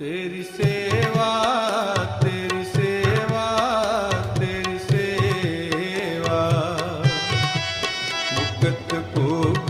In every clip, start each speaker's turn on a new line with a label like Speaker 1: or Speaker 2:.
Speaker 1: ਤੇਰੀ ਸੇਵਾ ਤੇਰੀ ਸੇਵਾ ਤੇਰੀ ਸੇਵਾ। ਮੁਕਤ ਭੁਗਤ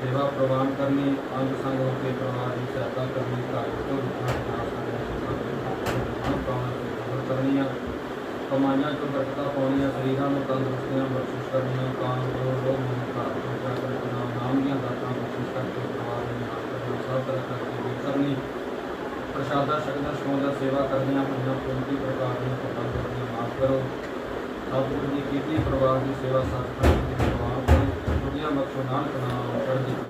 Speaker 1: ਸੇਵਾ
Speaker 2: ਪ੍ਰਸਾਦ ਦੀ ਸੇਵਾ ਕੀਤੀ ਕਰਦਾ ਹੈ ਕਿਰਪਾ ਕਰਨੀ ਸੇਵਾ ਪ੍ਰਵਾਨ ਕਰਨੀ ਅੰਗ ਸੰਗ ਹੋ ਕੇ ਪਰਿਵਾਰ ਦੀ ਸਹਾਇਤਾ ਕਰਨੀ ਘਰ ਤੋਂ ਰੁਕਣਾ ਨਾ ਕਰਨੀ ਪਾਉਣਾ ਕਰਨੀਆਂ, ਕਮਾਈਆਂ ਤੋਂ ਬਰਕਤਾਂ ਪਾਉਣੀਆਂ, ਸਰੀਰਾਂ ਨੂੰ ਤੰਦਰੁਸਤੀਆਂ ਬਖਸ਼ਿਸ਼ ਕਰਨੀਆਂ ਕਾਮ ਜੋ ਰੋਗ ਨੂੰ ਘਰ ਤੋਂ ਜਾਗਰ ਕਰਨਾ ਨਾਮ ਦੀਆਂ ਦਾਤਾਂ ਬਖਸ਼ਿਸ਼ ਕਰਕੇ ਪਰਿਵਾਰ ਨੂੰ ਨਿਹਾਲ ਕਰਨਾ, ਸਭ ਤਰ੍ਹਾਂ ਸੇਵਾ ਕਰਨੀਆਂ, ਆਪਣੀਆਂ ਪੂਰੀ ਪ੍ਰਕਾਰ ਦੀਆਂ ਖਤਮ ਕਰਨੀਆਂ ਸਤਿਗੁਰੂ ਦੀ ਕੀਤੀ ਪਰਿਵਾਰ ਦੀ ਸੇਵਾ ਸਤਿ ਕਰਨੀ ਦੀ ਪਰਿਵਾਰ ਦੁਨੀਆ ਬਖਸ਼ੋ ਨਾਨਕ ਨਾਮ